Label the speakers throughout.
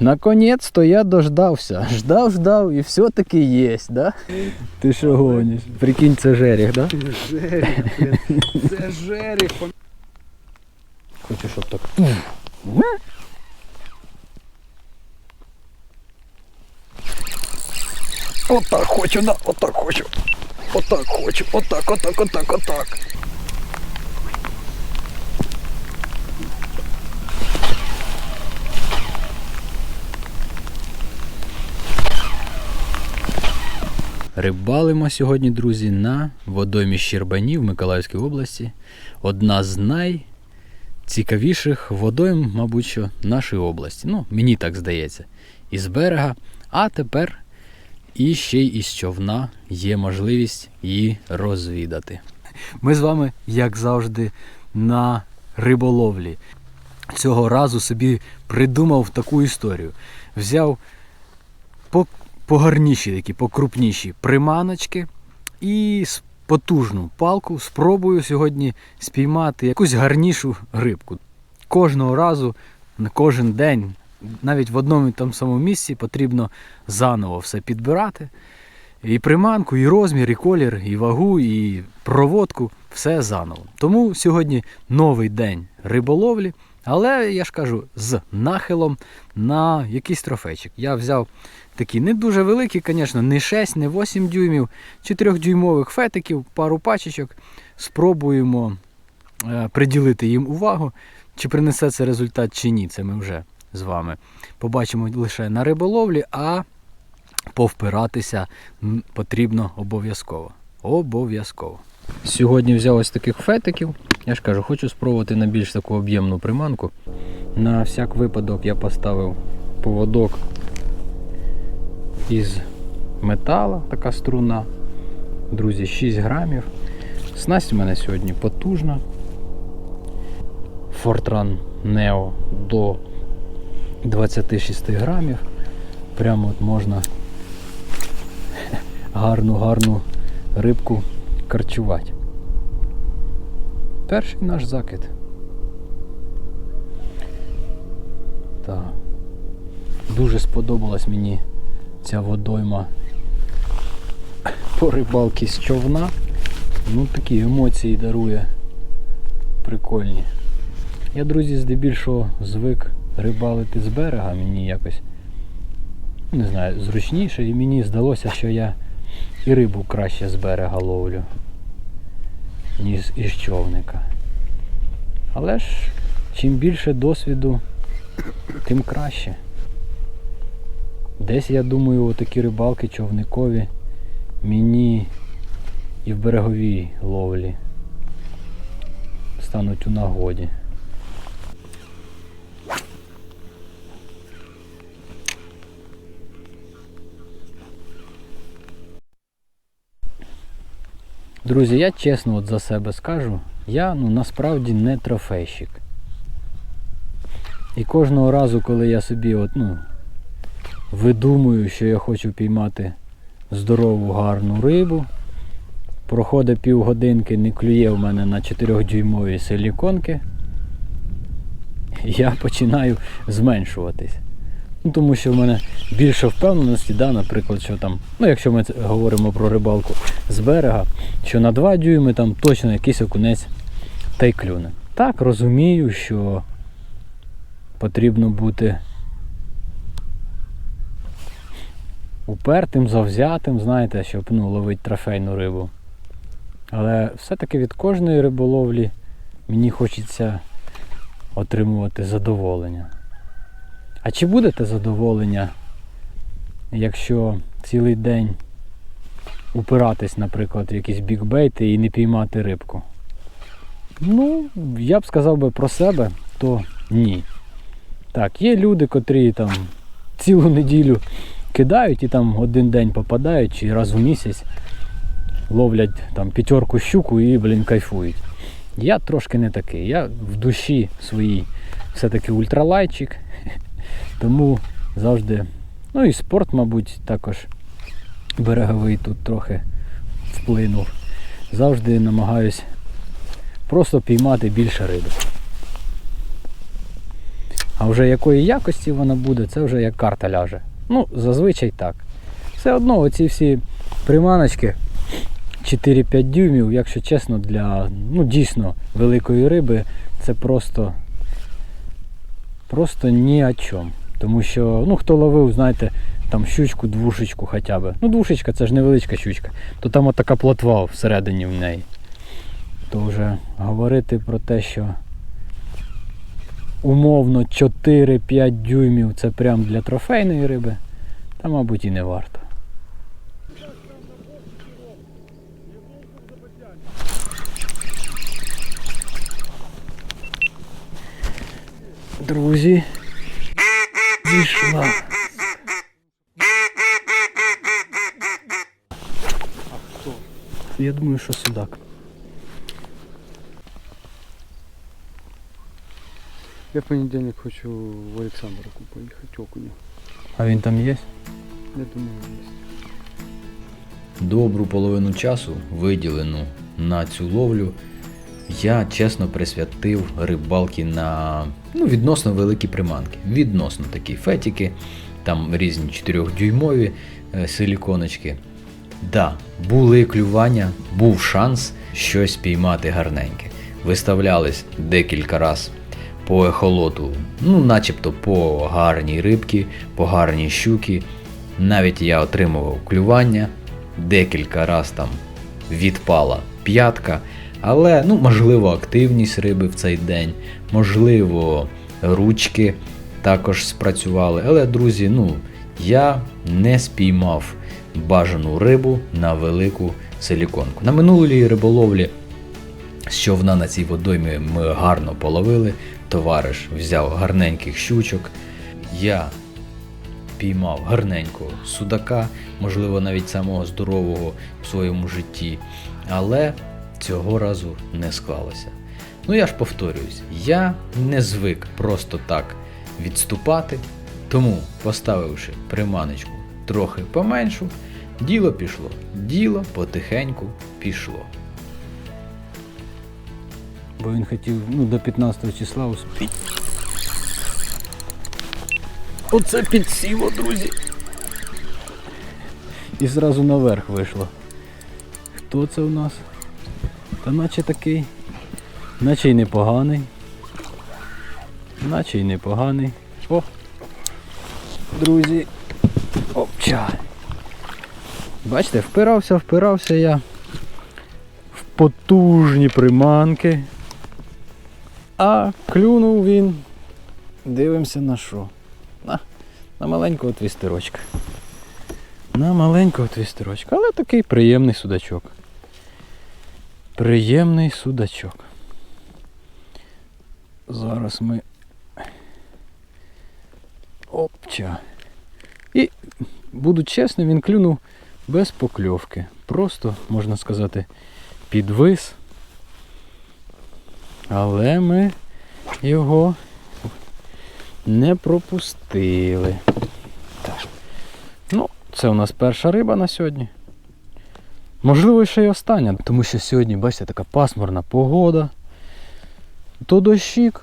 Speaker 1: Наконець-то я дождався. Ждав, ждав і все-таки є, да? Ти що гониш? Прикинь, це жеріх, да?
Speaker 2: Жеріх, блін. Це жеріх.
Speaker 1: Хочу, щоб так. Отак хочу, да, отак хочу. Отак хочу, отак, отак, отак, отак. Рибалимо сьогодні, друзі, на водоймі Щербані в Миколаївській області. Одна з найцікавіших водойм, мабуть, що нашої області. Ну, мені так здається. Із берега. А тепер і ще й із човна є можливість її розвідати. Ми з вами, як завжди, на риболовлі. Цього разу собі придумав таку історію. Взяв погарніші такі, покрупніші приманочки і потужну палку. Спробую сьогодні спіймати якусь гарнішу рибку. Кожного разу, на кожен день, навіть в одному і тому самому місці потрібно заново все підбирати. І приманку, і розмір, і колір, і вагу, і проводку все заново. Тому сьогодні новий день риболовлі, але я ж кажу, з нахилом на якийсь трофейчик. Я взяв такі не дуже великі, звісно, не 6, не 8 дюймів, 4-дюймових фетиків, пару пачечок. Спробуємо е, приділити їм увагу. Чи принесе це результат чи ні, це ми вже з вами побачимо лише на риболовлі, а повпиратися потрібно обов'язково. Обов'язково. Сьогодні взяв ось таких фетиків. Я ж кажу, хочу спробувати на більш таку об'ємну приманку. На всяк випадок я поставив поводок із метала, така струна. Друзі, 6 грамів. Снасть у мене сьогодні потужна. Fortran Neo до 26 грамів. Прямо от можна гарну, гарну рибку карчувати. Перший наш закид. Так. Дуже сподобалась мені ця водойма по рибалки з човна. Ну такі емоції дарує. Прикольні. Я, друзі, здебільшого звик рибалити з берега, мені якось не знаю, зручніше, і мені здалося, що я і рибу краще з берега ловлю, ніж із човника. Але ж чим більше досвіду, тим краще. Десь, я думаю, отакі рибалки човникові мені і в береговій ловлі стануть у нагоді. Друзі, я чесно от за себе скажу, я ну насправді не трофейщик. І кожного разу, коли я собі от, ну, видумую, що я хочу піймати здорову гарну рибу, проходить півгодинки, не клює в мене на 4-дюймові силіконки, я починаю зменшуватись. Ну, тому що в мене більше впевненості, да, наприклад, що там, ну якщо ми говоримо про рибалку з берега, що на 2 дюйми там точно якийсь окунець та й клюне. Так, розумію, що потрібно бути упертим, завзятим, знаєте, щоб ну, ловити трофейну рибу. Але все-таки від кожної риболовлі мені хочеться отримувати задоволення. А чи будете задоволення, якщо цілий день упиратись, наприклад, в якісь бікбейти і не піймати рибку? Ну, я б сказав би про себе, то ні. Так, є люди, котрі там цілу неділю кидають і там один день попадають, чи раз в місяць ловлять там п'ятерку щуку і, блін, кайфують. Я трошки не такий. Я в душі своїй все-таки ультралайчик. Тому завжди, ну і спорт, мабуть, також береговий тут трохи вплинув. Завжди намагаюсь просто піймати більше риби. А вже якої якості вона буде, це вже як карта ляже. Ну, зазвичай так. Все одно оці всі приманочки 4-5 дюймів, якщо чесно, для ну, дійсно великої риби це просто, просто ні о чому. Тому що, ну, хто ловив, знаєте, там щучку, двушечку хоча б. Ну, двушечка це ж невеличка щучка, то там от така плотва всередині в неї. То вже говорити про те, що умовно 4-5 дюймів це прям для трофейної риби, та, мабуть, і не варто. Друзі, пішла. Я думаю, що судак.
Speaker 2: Я в понедельник хочу в Олександровку поїхати окуня.
Speaker 1: А він там є?
Speaker 2: Я думаю, є.
Speaker 1: добру половину часу, виділену на цю ловлю, я чесно присвятив рибалки на ну, відносно великі приманки. Відносно такі фетіки, там різні 4-дюймові е, силіконочки. Да, були клювання, був шанс щось піймати гарненьке. Виставлялись декілька раз по ехолоту, ну, начебто по гарній рибки, по гарній щуки. Навіть я отримував клювання, декілька раз там відпала п'ятка, але ну, можливо активність риби в цей день, можливо, ручки також спрацювали. Але, друзі, ну, я не спіймав бажану рибу на велику силіконку. На минулій риболовлі з човна на цій водоймі ми гарно половили. Товариш взяв гарненьких щучок. Я піймав гарненького судака, можливо, навіть самого здорового в своєму житті, але цього разу не склалося. Ну я ж повторююсь, я не звик просто так відступати, тому, поставивши приманочку трохи поменшу, діло пішло, діло потихеньку пішло. Бо він хотів ну, до 15 числа успіти. Оце підсіло, друзі. І зразу наверх вийшло. Хто це у нас? Та наче такий. Наче й непоганий. Наче й непоганий. О! Друзі. Опча. Бачите, впирався, впирався я в потужні приманки. А клюнув він. Дивимося на що. На, на маленького твістерочка. На маленького твістерочка. Але такий приємний судачок. Приємний судачок. Зараз ми. Опча. І, буду чесним, він клюнув без покльовки. Просто, можна сказати, підвис. Але ми його не пропустили. Так. Ну, це у нас перша риба на сьогодні. Можливо, ще й остання, тому що сьогодні, бачите, така пасмурна погода. То дощик,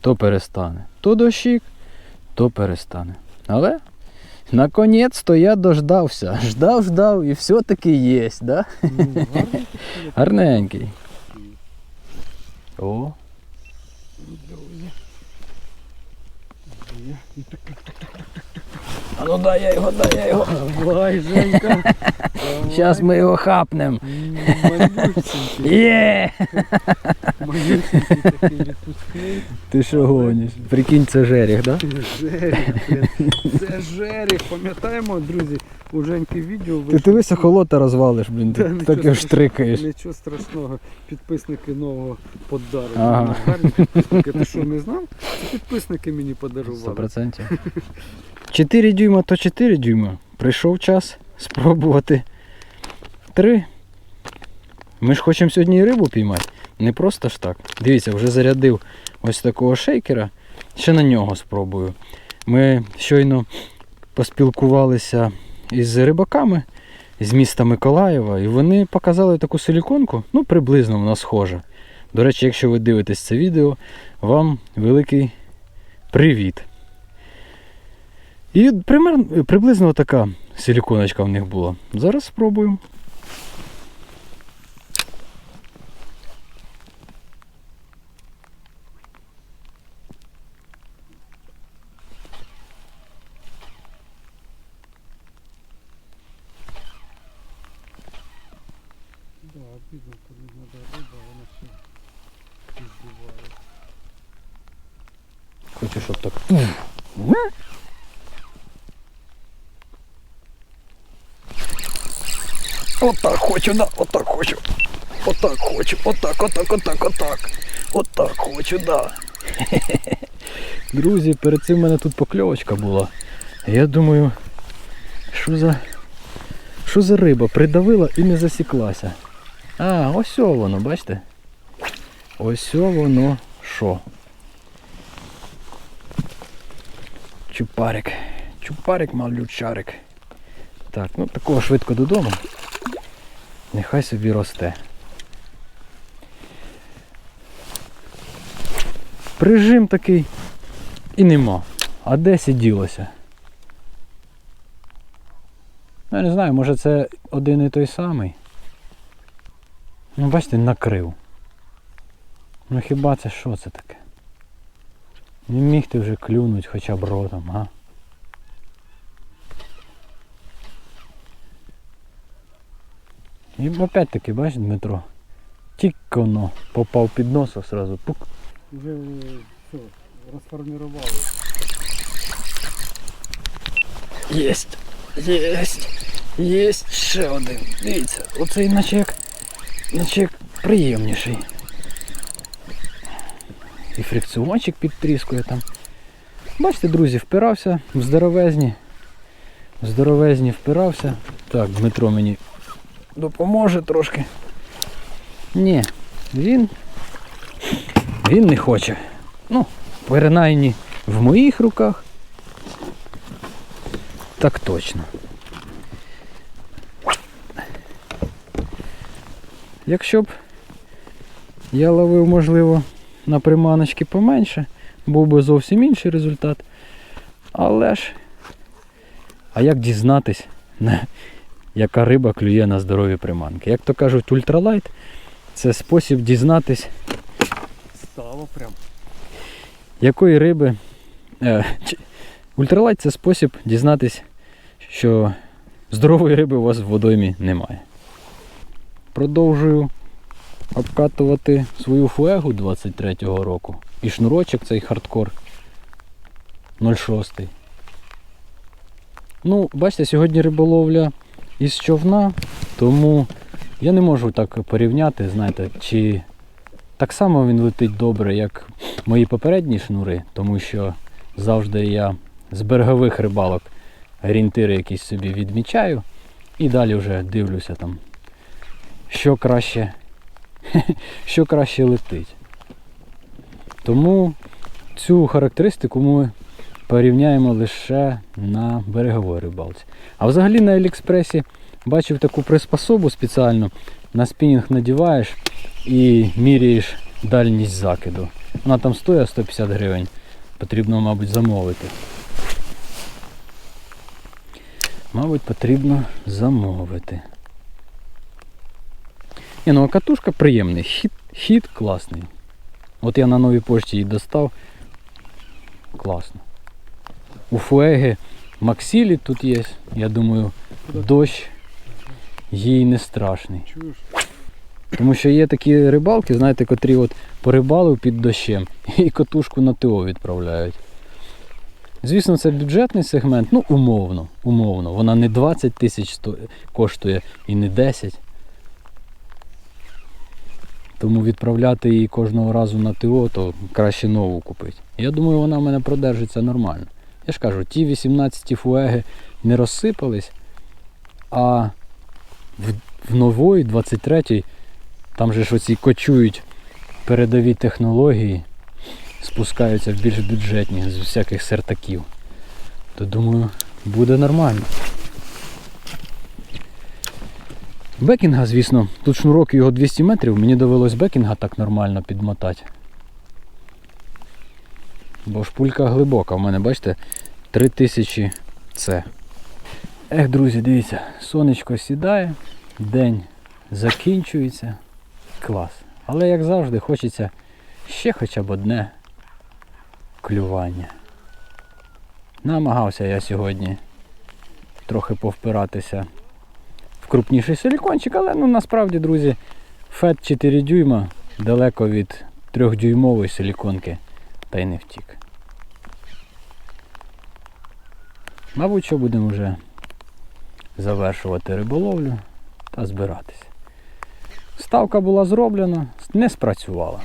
Speaker 1: то перестане. То дощик, то перестане. Але наконець-то я дождався. Ждав, ждав і все-таки є, да?
Speaker 2: Ну.
Speaker 1: Гарненький. О,
Speaker 2: Друзі. Є. І так, так, так, так.
Speaker 1: А ну дай я його, дай я його.
Speaker 2: Давай, Женька.
Speaker 1: Зараз ми його хапнем. Є!
Speaker 2: Малюсенький такий відпускний.
Speaker 1: Ти що гониш? Прикинь, це жеріх, да?
Speaker 2: Жеріх, блін. Це жеріх. Пам'ятаємо, друзі, у Женьки відео
Speaker 1: Ти
Speaker 2: вийшло.
Speaker 1: дивися, холота розвалиш, блін, ти
Speaker 2: нічого
Speaker 1: так його
Speaker 2: страшного.
Speaker 1: штрикаєш.
Speaker 2: Нічого страшного. Підписники нового подарунку.
Speaker 1: Ага.
Speaker 2: Гарні підписники. Ти що не знав? Це підписники мені подарували.
Speaker 1: 100%. 4 дюйма то 4 дюйма. Прийшов час спробувати. 3. Ми ж хочемо сьогодні і рибу піймати. Не просто ж так. Дивіться, вже зарядив ось такого шейкера. Ще на нього спробую. Ми щойно поспілкувалися із рибаками з міста Миколаєва, і вони показали таку силіконку, ну приблизно вона схожа. До речі, якщо ви дивитесь це відео, вам великий Привіт. І примерно, приблизно така силіконочка в них була. Зараз спробуємо.
Speaker 2: Да, обидно.
Speaker 1: Хочу, щоб так. Отак хочу, да, отак хочу. Отак хочу, отак, отак, отак, отак. Отак хочу, да. Друзі, перед цим в мене тут покльовочка була. Я думаю, що за. Що за риба? Придавила і не засіклася. А, ось воно, бачите? Ось воно що. Чупарик. Чупарик малючарик. Так, ну такого швидко додому. Нехай собі росте. Прижим такий і нема. А де сиділося? Ну, я не знаю, може це один і той самий. Ну, бачите, накрив. Ну хіба це що це таке? Не міг ти вже клюнуть хоча б ротом, а? І опять таки, бачиш, Дмитро, тільки воно попав під носа сразу. Пук.
Speaker 2: Вже все, розформірували.
Speaker 1: Єсть, єсть, єсть ще один. Дивіться, оцей наче як, наче як приємніший. І фрикціончик підтріскує там. Бачите, друзі, впирався в здоровезні. В здоровезні впирався. Так, Дмитро мені допоможе трошки. Ні, він. Він не хоче. Ну, принаймні в моїх руках. Так точно. Якщо б я ловив, можливо, на приманочки поменше, був би зовсім інший результат. Але ж, а як дізнатись, на- яка риба клює на здорові приманки? Як то кажуть, ультралайт це спосіб дізнатись,
Speaker 2: Стало прям.
Speaker 1: якої риби. Е, ультралайт це спосіб дізнатись, що здорової риби у вас в водоймі немає. Продовжую обкатувати свою фуегу 23-го року. І шнурочок цей хардкор 06. Ну, бачите, сьогодні риболовля із човна, тому я не можу так порівняти, знаєте, чи так само він летить добре, як мої попередні шнури, тому що завжди я з берегових рибалок орієнтири якісь собі відмічаю і далі вже дивлюся там, що краще, що краще летить. Тому цю характеристику ми порівняємо лише на береговій рибалці. А взагалі на Аліекспресі бачив таку приспособу спеціально, на спінінг надіваєш і міряєш дальність закиду. Вона там стоїть 150 гривень. Потрібно, мабуть, замовити. Мабуть, потрібно замовити. Ні, ну а катушка приємний, хід, хід класний. От я на новій пошті її достав. Класно. У Фуеги Максілі тут є. Я думаю, дощ їй не страшний. Тому що є такі рибалки, знаєте, котрі от порибалив під дощем і катушку на ТО відправляють. Звісно, це бюджетний сегмент, ну умовно, умовно. Вона не 20 тисяч коштує і не 10. Тому відправляти її кожного разу на ТО, то краще нову купити. Я думаю, вона в мене продержиться нормально. Я ж кажу, ті 18 фуеги не розсипались, а в, в нової 23 там же ж оці кочують передові технології, спускаються в більш бюджетні з всяких сертаків. То думаю, буде нормально. Бекінга, звісно, тут шнурок його 200 метрів, мені довелось бекінга так нормально підмотати. Бо шпулька глибока. У мене, бачите, 3000 це. Ех, друзі, дивіться, сонечко сідає, день закінчується. Клас. Але як завжди, хочеться ще хоча б одне клювання. Намагався я сьогодні трохи повпиратися в крупніший силікончик, але ну насправді, друзі, фет 4 дюйма далеко від 3-дюймової силіконки та й не втік. Мабуть, що будемо вже завершувати риболовлю та збиратися. Ставка була зроблена, не спрацювала.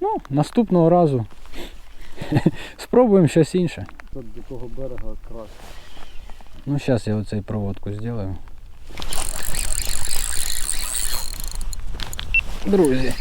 Speaker 1: Ну, наступного разу спробуємо щось інше.
Speaker 2: Тут до того берега краще.
Speaker 1: Ну, зараз я оцей проводку зроблю. Друзі,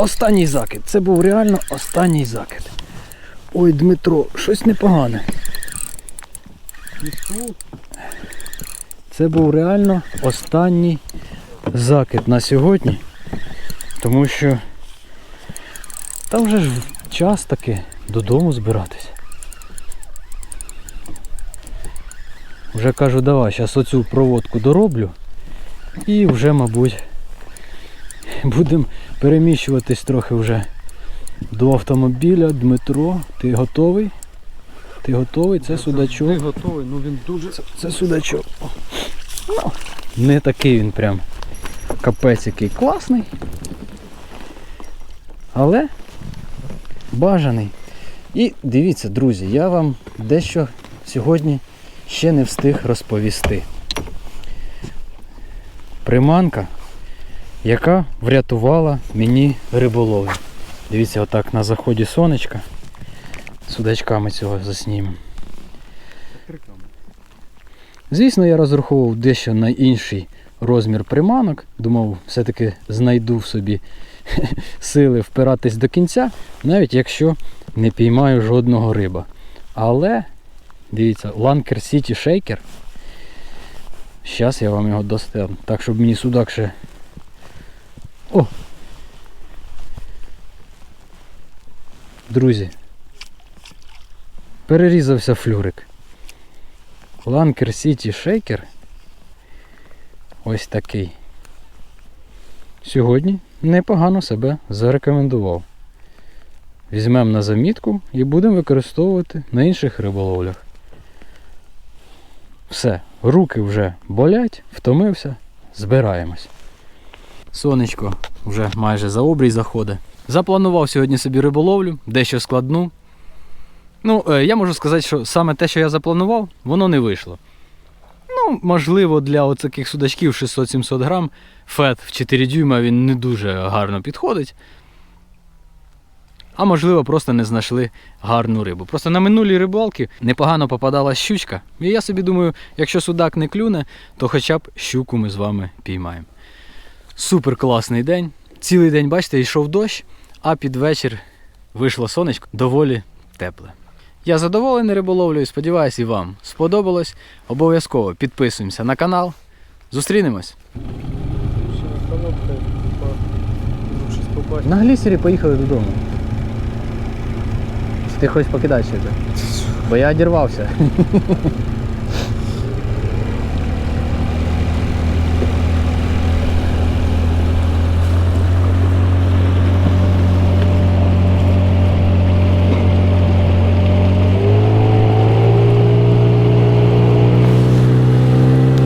Speaker 1: останній закид. Це був реально останній закид. Ой, Дмитро, щось непогане. Це був реально останній закид на сьогодні. Тому що там вже ж час таки додому збиратися. Вже кажу, давай, зараз оцю проводку дороблю і вже, мабуть, будемо переміщуватись трохи вже до автомобіля. Дмитро, ти готовий? Ти готовий? Це судачок.
Speaker 2: Ти готовий, ну він дуже.
Speaker 1: Це, це судачок. Ну, не такий він прям капець який класний. Але бажаний. І дивіться, друзі, я вам дещо сьогодні ще не встиг розповісти. Приманка, яка врятувала мені риболовлю. Дивіться, отак на заході сонечка. Судачками цього заснімемо. Звісно, я розраховував дещо на інший розмір приманок. Думав, все-таки знайду в собі сили впиратись до кінця, навіть якщо не піймаю жодного риба. Але, дивіться, Lanker City Shaker. Зараз я вам його достану. Так, щоб мені судак ще. О! Друзі. Перерізався флюрик. Lanker City Shaker. Ось такий. Сьогодні непогано себе зарекомендував. Візьмемо на замітку і будемо використовувати на інших риболовлях. Все, руки вже болять, втомився, збираємось. Сонечко вже майже за обрій заходить. Запланував сьогодні собі риболовлю, дещо складну. Ну, е, я можу сказати, що саме те, що я запланував, воно не вийшло. Ну, можливо, для оцяких судачків 600-700 грам фет в 4 дюйма він не дуже гарно підходить. А можливо, просто не знайшли гарну рибу. Просто на минулій рибалці непогано попадала щучка. І я собі думаю, якщо судак не клюне, то хоча б щуку ми з вами піймаємо. Супер класний день. Цілий день, бачите, йшов дощ, а під вечір вийшло сонечко доволі тепле. Я задоволений риболовлею, сподіваюсь, і вам сподобалось. Обов'язково підписуємося на канал. Зустрінемось.
Speaker 2: Ще.
Speaker 1: На глісері поїхали додому. Ти хочеш покидати щось? Бо я одірвався.